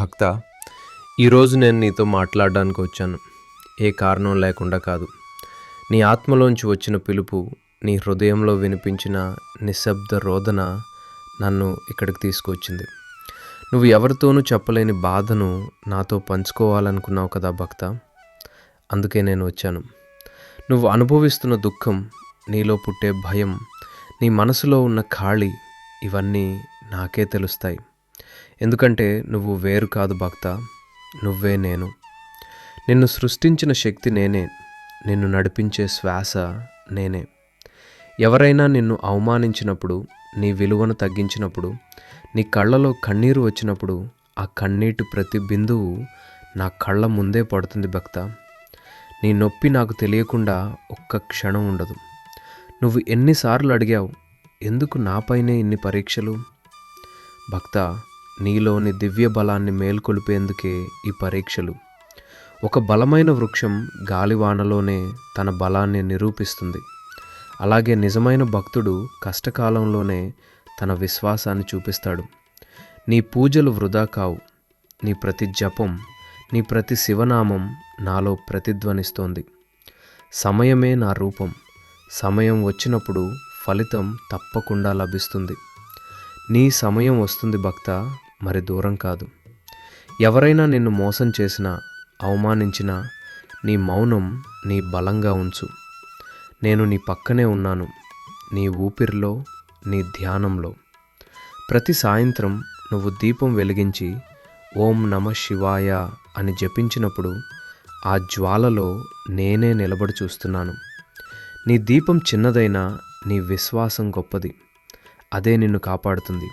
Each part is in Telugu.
భక్త ఈరోజు నేను నీతో మాట్లాడడానికి వచ్చాను. ఏ కారణం లేకుండా కాదు. నీ ఆత్మలోంచి వచ్చిన పిలుపు నీ హృదయంలో వినిపించిన నిశ్శబ్ద రోదన నన్ను ఇక్కడికి తీసుకొచ్చింది. నువ్వు ఎవరితోనూ చెప్పలేని బాధను నాతో పంచుకోవాలనుకున్నావు కదా భక్త? అందుకే నేను వచ్చాను. నువ్వు అనుభవిస్తున్న దుఃఖం నీలో పుట్టే భయం నీ మనసులో ఉన్న ఖాళీ ఇవన్నీ నాకే తెలుస్తాయి. ఎందుకంటే నువ్వు వేరు కాదు భక్త నువ్వే నేను. నిన్ను సృష్టించిన శక్తి నేనే నిన్ను నడిపించే శ్వాస నేనే. ఎవరైనా నిన్ను అవమానించినప్పుడు నీ విలువను తగ్గించినప్పుడు నీ కళ్ళలో కన్నీరు వచ్చినప్పుడు ఆ కన్నీటి ప్రతి బిందువు నా కళ్ళ ముందే పడుతుంది భక్త. నీ నొప్పి నాకు తెలియకుండా ఒక్క క్షణం ఉండదు. నువ్వు ఎన్నిసార్లు అడిగావు ఎందుకు నాపైనే ఇన్ని పరీక్షలు? భక్త నీలోని దివ్య బలాన్ని మేల్కొలిపేందుకే ఈ పరీక్షలు. ఒక బలమైన వృక్షం గాలివానలోనే తన బలాన్ని నిరూపిస్తుంది. అలాగే నిజమైన భక్తుడు కష్టకాలంలోనే తన విశ్వాసాన్ని చూపిస్తాడు. నీ పూజలు వృధా కావు. నీ ప్రతి జపం నీ ప్రతి శివనామం నాలో ప్రతిధ్వనిస్తోంది. సమయమే నా రూపం. సమయం వచ్చినప్పుడు ఫలితం తప్పకుండా లభిస్తుంది. నీ సమయం వస్తుంది భక్త. మరి దూరం కాదు. ఎవరైనా నిన్ను మోసం చేసినా అవమానించినా నీ మౌనం నీ బలంగా ఉంచు. నేను నీ పక్కనే ఉన్నాను నీ ఊపిరిలో నీ ధ్యానంలో. ప్రతి సాయంత్రం నువ్వు దీపం వెలిగించి ఓం నమ శివాయ అని జపించినప్పుడు ఆ జ్వాలలో నేనే నిలబడి చూస్తున్నాను. నీ దీపం చిన్నదైనా నీ విశ్వాసం గొప్పది. అదే నిన్ను కాపాడుతుంది.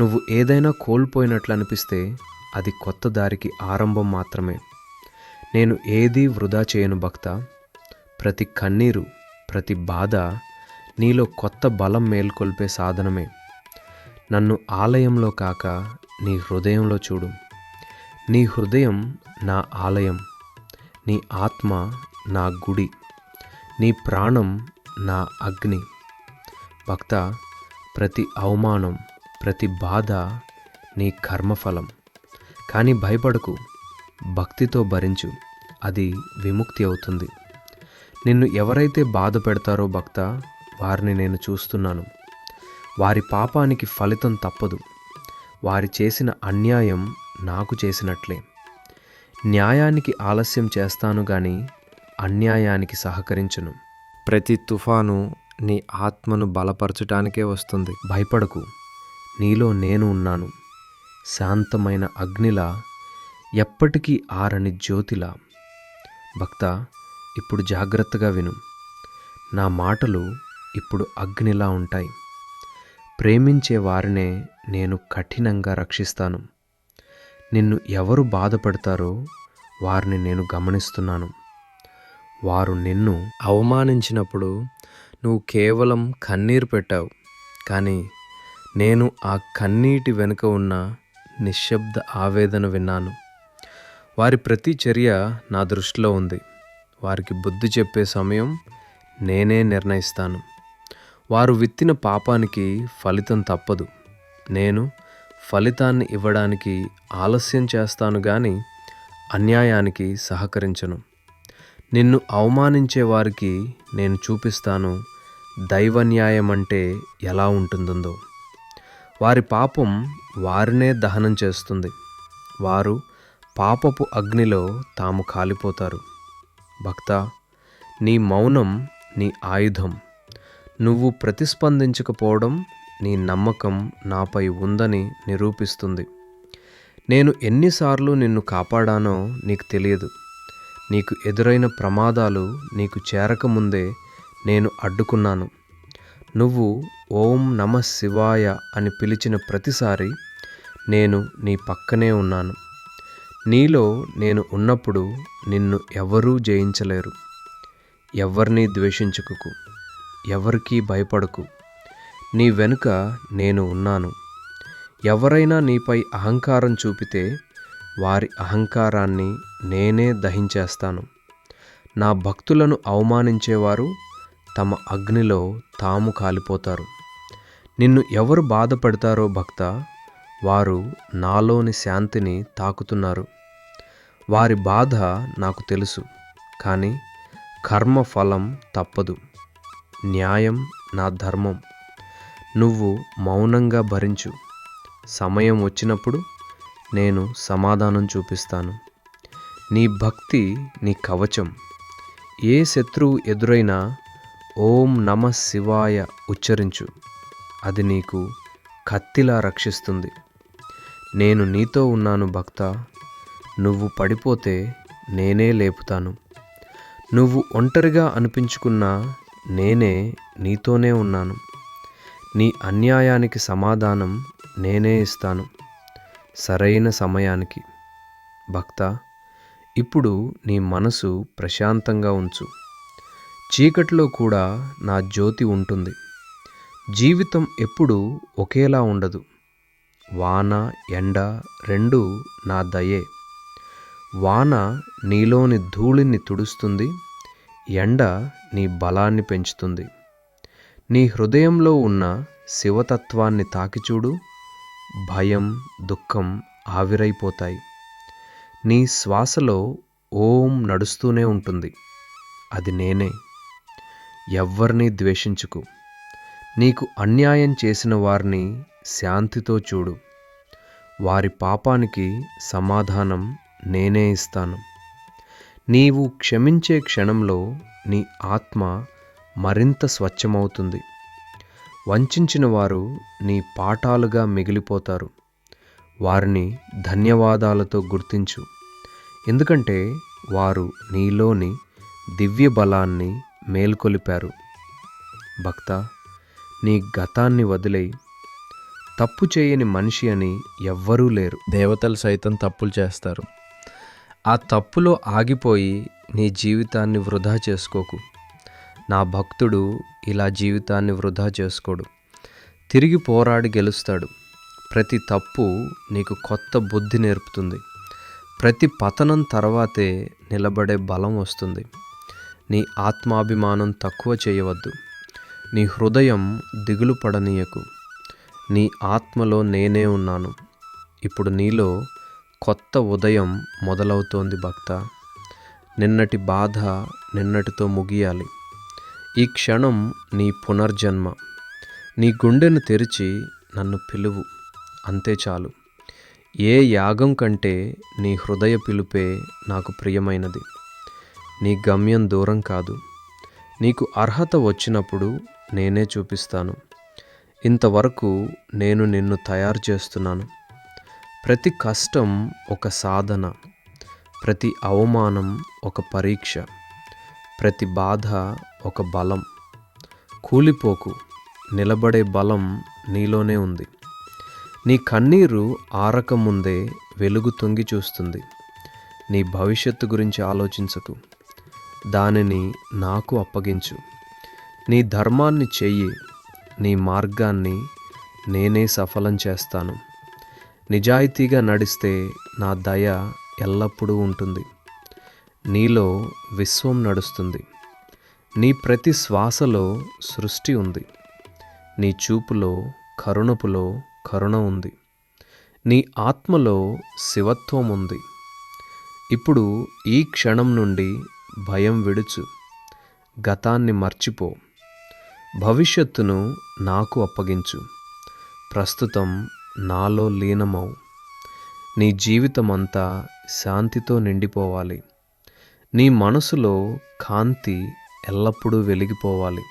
నువ్వు ఏదైనా కోల్పోయినట్లు అనిపిస్తే అది కొత్త దారికి ఆరంభం మాత్రమే. నేను ఏదీ వృధా చేయను భక్త. ప్రతి కన్నీరు ప్రతి బాధ నీలో కొత్త బలం మేల్కొల్పే సాధనమే. నన్ను ఆలయంలో కాక నీ హృదయంలో చూడు. నీ హృదయం నా ఆలయం. నీ ఆత్మ నా గుడి. నీ ప్రాణం నా అగ్ని. భక్త ప్రతి అవమానం ప్రతి బాధ నీ కర్మఫలం. కానీ భయపడకు భక్తితో భరించు అది విముక్తి అవుతుంది. నిన్ను ఎవరైతే బాధ పెడతారో భక్త వారిని నేను చూస్తున్నాను. వారి పాపానికి ఫలితం తప్పదు. వారి చేసిన అన్యాయం నాకు చేసినట్లే. న్యాయానికి ఆలస్యం చేస్తాను గాని అన్యాయానికి సహకరించును. ప్రతి తుఫాను నీ ఆత్మను బలపరచటానికే వస్తుంది. భయపడకు నీలో నేను ఉన్నాను. శాంతమైన అగ్నిలా ఎప్పటికీ ఆరని జ్యోతిలా. భక్త ఇప్పుడు జాగ్రత్తగా విను. నా మాటలు ఇప్పుడు అగ్నిలా ఉంటాయి. ప్రేమించే వారినే నేను కఠినంగా రక్షిస్తాను. నిన్ను ఎవరు బాధపడతారో వారిని నేను గమనిస్తున్నాను. వారు నిన్ను అవమానించినప్పుడు నువ్వు కేవలం కన్నీరు పెట్టావు. కానీ నేను ఆ కన్నీటి వెనుక ఉన్న నిశ్శబ్ద ఆవేదన విన్నాను. వారి ప్రతి చర్య నా దృష్టిలో ఉంది. వారికి బుద్ధి చెప్పే సమయం నేనే నిర్ణయిస్తాను. వారు విత్తిన పాపానికి ఫలితం తప్పదు. నేను ఫలితాన్ని ఇవ్వడానికి ఆలస్యం చేస్తాను కానీ అన్యాయానికి సహకరించను. నిన్ను అవమానించే వారికి నేను చూపిస్తాను దైవన్యాయం అంటే ఎలా ఉంటుందో వారి పాపం వారినే దహనం చేస్తుంది. వారు పాపపు అగ్నిలో తాము కాలిపోతారు. భక్త నీ మౌనం నీ ఆయుధం. నువ్వు ప్రతిస్పందించకపోవడం నీ నమ్మకం నాపై ఉందని నిరూపిస్తుంది. నేను ఎన్నిసార్లు నిన్ను కాపాడానో నీకు తెలియదు. నీకు ఎదురైన ప్రమాదాలు నీకు చేరకముందే నేను అడ్డుకున్నాను. నువ్వు ఓం నమ శివాయ అని పిలిచిన ప్రతిసారి నేను నీ పక్కనే ఉన్నాను. నీలో నేను ఉన్నప్పుడు నిన్ను ఎవరూ జయించలేరు. ఎవరిని ద్వేషించుకుకు ఎవరికీ భయపడకు. నీ వెనుక నేను ఉన్నాను. ఎవరైనా నీపై అహంకారం చూపితే వారి అహంకారాన్ని నేనే దహించేస్తాను. నా భక్తులను అవమానించేవారు తమ అగ్నిలో తాము కాలిపోతారు. నిన్ను ఎవరు బాధపడతారో భక్త వారు నాలోని శాంతిని తాకుతున్నారు. వారి బాధ నాకు తెలుసు కానీ కర్మ ఫలం తప్పదు. న్యాయం నా ధర్మం. నువ్వు మౌనంగా భరించు. సమయం వచ్చినప్పుడు నేను సమాధానం చూపిస్తాను. నీ భక్తి నీ కవచం. ఏ శత్రువు ఎదురైనా ఓం నమ శివాయ ఉచ్చరించు. అది నీకు కత్తిలా రక్షిస్తుంది. నేను నీతో ఉన్నాను భక్త. నువ్వు పడిపోతే నేనే లేపుతాను. నువ్వు ఒంటరిగా అనిపించుకున్నా నేనే నీతోనే ఉన్నాను. నీ అన్యాయానికి సమాధానం నేనే ఇస్తాను. సరైన సమయానికి. భక్త ఇప్పుడు నీ మనసు ప్రశాంతంగా ఉంచు. చీకటిలో కూడా నా జ్యోతి ఉంటుంది. జీవితం ఎప్పుడూ ఒకేలా ఉండదు. వాన ఎండ రెండు నా దయే. వాన నీలోని ధూళిని తుడుస్తుంది. ఎండ నీ బలాన్ని పెంచుతుంది. నీ హృదయంలో ఉన్న శివతత్వాన్ని తాకిచూడు. భయం దుఃఖం ఆవిరైపోతాయి. నీ శ్వాసలో ఓం నడుస్తూనే ఉంటుంది. అది నేనే. ఎవ్వరినీ ద్వేషించుకు. నీకు అన్యాయం చేసిన వారిని శాంతితో చూడు. వారి పాపానికి సమాధానం నేనే ఇస్తాను. నీవు క్షమించే క్షణంలో నీ ఆత్మ మరింత స్వచ్ఛమవుతుంది. వంచిన వారు నీ పాఠాలుగా మిగిలిపోతారు. వారిని ధన్యవాదాలతో గుర్తించు. ఎందుకంటే వారు నీలోని దివ్య బలాన్ని మేల్కొలిపారు. భక్త నీ గతాన్ని వదిలేయి. తప్పు చేయని మనిషి అని ఎవ్వరూ లేరు. దేవతలు సైతం తప్పులు చేస్తారు. ఆ తప్పులో ఆగిపోయి నీ జీవితాన్ని వృధా చేసుకోకు. నా భక్తుడు ఇలా జీవితాన్ని వృధా చేసుకోడు. తిరిగి పోరాడి గెలుస్తాడు. ప్రతి తప్పు నీకు కొత్త బుద్ధి నేర్పుతుంది. ప్రతి పతనం తర్వాతే నిలబడే బలం వస్తుంది. నీ ఆత్మాభిమానం తక్కువ చేయవద్దు. నీ హృదయం దిగులు పడనీయకు. నీ ఆత్మలో నేనే ఉన్నాను. ఇప్పుడు నీలో కొత్త ఉదయం మొదలవుతోంది భక్త. నిన్నటి బాధ నిన్నటితో ముగియాలి. ఈ క్షణం నీ పునర్జన్మ. నీ గుండెను తెరిచి నన్ను పిలువు. అంతే చాలు. ఏ యాగం కంటే నీ హృదయ పిలుపే నాకు ప్రియమైనది. నీ గమ్యం దూరం కాదు. నీకు అర్హత వచ్చినప్పుడు నేనే చూపిస్తాను. ఇంతవరకు నేను నిన్ను తయారు చేస్తున్నాను. ప్రతి కష్టం ఒక సాధన. ప్రతి అవమానం ఒక పరీక్ష. ప్రతి బాధ ఒక బలం. కూలిపోకు. నిలబడే బలం నీలోనే ఉంది. నీ కన్నీరు ఆరకముందే వెలుగు తొంగి చూస్తుంది. నీ భవిష్యత్తు గురించి ఆలోచించకు. దానిని నాకు అప్పగించు. నీ ధర్మాన్ని చెయ్యి నీ మార్గాన్ని నేనే సఫలం చేస్తాను. నిజాయితీగా నడిస్తే నా దయ ఎల్లప్పుడూ ఉంటుంది. నీలో విశ్వం నడుస్తుంది. నీ ప్రతి శ్వాసలో సృష్టి ఉంది. నీ చూపులో కరుణపులో కరుణ ఉంది. నీ ఆత్మలో శివత్వం ఉంది. ఇప్పుడు ఈ క్షణం నుండి భయం విడుచు. గతాన్ని మర్చిపో. భవిష్యత్తును నాకు అప్పగించు. ప్రస్తుతం నాలో లీనమవు నీ జీవితమంతా శాంతితో నిండిపోవాలి. నీ మనసులో కాంతి ఎల్లప్పుడూ వెలిగిపోవాలి.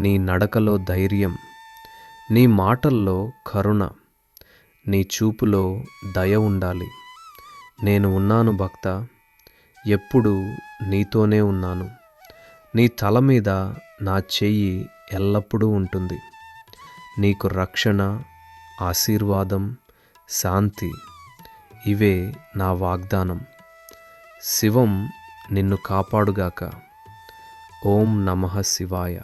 నీ నడకలో ధైర్యం. నీ మాటల్లో కరుణ. నీ చూపులో దయ ఉండాలి. నేను ఉన్నాను భక్త. ఎప్పుడు నీతోనే ఉన్నాను. నీ తల మీద నా చెయ్యి ఎల్లప్పుడూ ఉంటుంది. నీకు రక్షణ ఆశీర్వాదం శాంతి ఇవే నా వాగ్దానం. శివం నిన్ను కాపాడుగాక. ఓం నమ శివాయ.